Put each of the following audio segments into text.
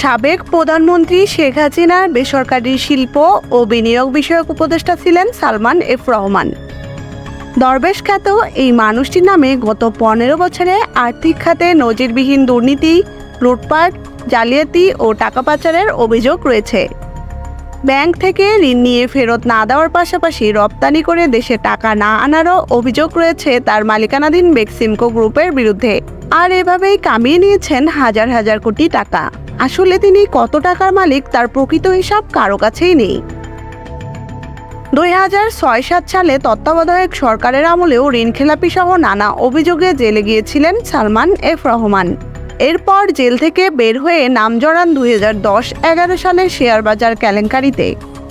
সাবেক প্রধানমন্ত্রী শেখ হাসিনার বেসরকারি শিল্প ও বিনিয়োগ বিষয়ক উপদেষ্টা ছিলেন সালমান এফ রহমান। দরবেশ খ্যাত এই মানুষটির নামে গত পনেরো বছরে আর্থিক খাতে নজিরবিহীন দুর্নীতি, লুটপাট, জালিয়াতি ও টাকা পাচারের অভিযোগ রয়েছে। ব্যাংক থেকে ঋণ নিয়ে ফেরত না দেওয়ার পাশাপাশি রপ্তানি করে দেশে টাকা না আনারও অভিযোগ রয়েছে তার মালিকানাধীন বেক্সিমকো গ্রুপের বিরুদ্ধে। আর এভাবেই কামিয়ে নিয়েছেন হাজার হাজার কোটি টাকা। আসলে তিনি কত টাকার মালিক তার প্রকৃত হিসাব কারও কাছেই নেই। দুই হাজার ছয় সাত সালে তত্ত্বাবধায়ক সরকারের আমলেও ঋণখেলাপি সহ নানা অভিযোগে জেলে গিয়েছিলেন সালমান এফ রহমান। এরপর জেল থেকে বের হয়ে নাম জড়ান দুই হাজার দশ এগারো সালের শেয়ার বাজার কেলেঙ্কারিতে।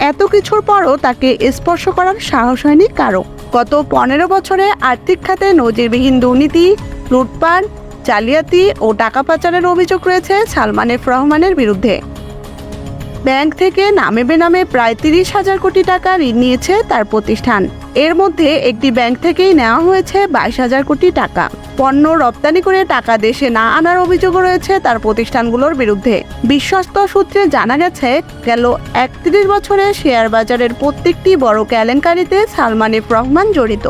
এত কিছুর পরও তাকে স্পর্শ করার সাহস হয়নি কারও। গত পনেরো বছরে আর্থিক খাতে নজিরবিহীন দুর্নীতি, লুটপাট জালিয়াতি ও টাকা পাচারের অভিযোগ রয়েছে সালমান এফ রহমানের বিরুদ্ধে। ব্যাংক থেকে নামে বেনামে প্রায় তিরিশ হাজার কোটি টাকা ঋণ নিয়েছে তার প্রতিষ্ঠান। এর মধ্যে একটি ব্যাংক থেকেই নেওয়া হয়েছে বাইশ হাজার কোটি টাকা। পণ্য রপ্তানি করে টাকা দেশে না আনার অভিযোগ রয়েছে তার প্রতিষ্ঠানগুলোর বিরুদ্ধে। বিশ্বস্ত সূত্রে জানা গেছে, গেল একত্রিশ বছরে শেয়ার বাজারের প্রত্যেকটি বড় কেলেঙ্কারিতে সালমান রহমান জড়িত।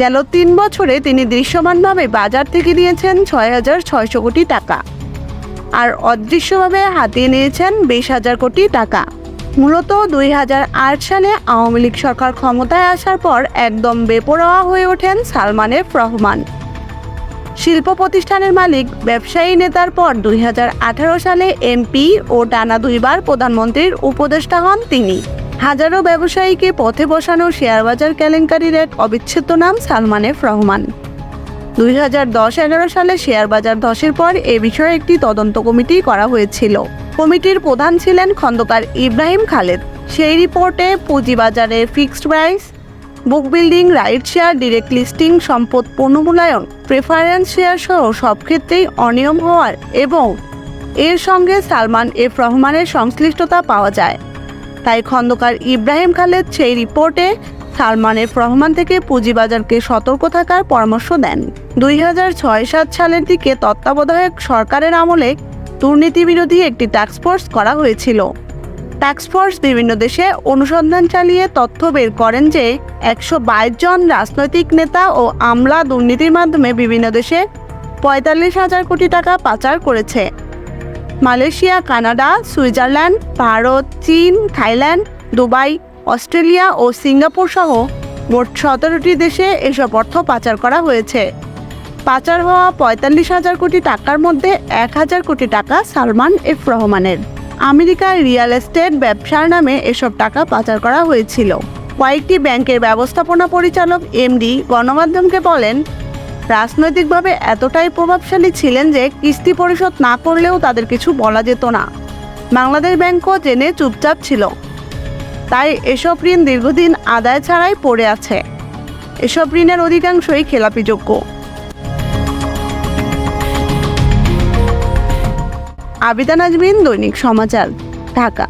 গেল তিন বছরে তিনি দৃশ্যমানভাবে বাজার থেকে নিয়েছেন ছয় হাজার ছয়শো কোটি টাকা। আর অদৃশ্যভাবে হাতিয়ে নিয়েছেন বিশ হাজার কোটি টাকা। মূলত দুই হাজার আট সালে আওয়ামী লীগ সরকার ক্ষমতায় আসার পর একদম বেপরোয়া হয়ে ওঠেন সালমান এফ রহমান। শিল্প প্রতিষ্ঠানের মালিক, ব্যবসায়ী নেতার পর দুই হাজার আঠারো সালে এমপি ও টানা দুইবার প্রধানমন্ত্রীর উপদেষ্টা হন তিনি। হাজারো ব্যবসায়ীকে পথে বসানো শেয়ারবাজার কেলেঙ্কারির এক অবিচ্ছেদ্য নাম সালমান এফ রহমান। দুই হাজার দশ এগারো সালে শেয়ার বাজার ধসের পর এ বিষয়ে একটি তদন্ত কমিটি করা হয়েছিল। কমিটির প্রধান ছিলেন খন্দকার ইব্রাহিম খালেদ। সেই রিপোর্টে পুঁজিবাজারে fixed price, book building right share, direct listing, সম্পদ পুনমূল্যায়ন প্রেফারেন্স শেয়ার সহ সব ক্ষেত্রেই অনিয়ম হওয়ার এবং এর সঙ্গে সালমান এফ রহমানের সংশ্লিষ্টতা পাওয়া যায়। তাই খন্দকার ইব্রাহিম খালেদ সেই রিপোর্টে সালমান এফ রহমান থেকে পুঁজিবাজারকে সতর্ক থাকার পরামর্শ দেন। দুই হাজার ছয় সাত সালের দিকে তত্ত্বাবধায়ক সরকারের আমলে দুর্নীতি বিরোধী একটি টাস্কফোর্স করা হয়েছিল। টাস্কফোর্স বিভিন্ন দেশে অনুসন্ধান চালিয়ে তথ্য বের করেন যে একশো বাইশ জন রাজনৈতিক নেতা ও আমলা দুর্নীতির মাধ্যমে বিভিন্ন দেশে পঁয়তাল্লিশ হাজার কোটি টাকা পাচার করেছে। মালয়েশিয়া, কানাডা, সুইজারল্যান্ড, ভারত, চীন, থাইল্যান্ড, দুবাই, অস্ট্রেলিয়া ও সিঙ্গাপুর সহ মোট সতেরোটি দেশে এসব অর্থ পাচার করা হয়েছে। পাচার হওয়া পঁয়তাল্লিশ হাজার কোটি টাকার মধ্যে এক হাজার কোটি টাকা সালমান এফ রহমানের। আমেরিকার রিয়েল এস্টেট ব্যবসার নামে এসব টাকা পাচার করা হয়েছিল। কয়েকটি ব্যাংকের ব্যবস্থাপনা পরিচালক এমডি গণমাধ্যমকে বলেন রাজনৈতিকভাবে এতটাই প্রভাবশালী ছিলেন যে কিস্তি পরিশোধ না করলেও তাদের কিছু বলা যেত না। বাংলাদেশ ব্যাংকও জেনে চুপচাপ ছিল। তাই এসব ঋণ দীর্ঘদিন আদায় ছাড়াই পড়ে আছে। এসব ঋণের অধিকাংশই খেলাপিযোগ্য। আবিদা নাজমিন দৈনিক সমাচার, ঢাকা।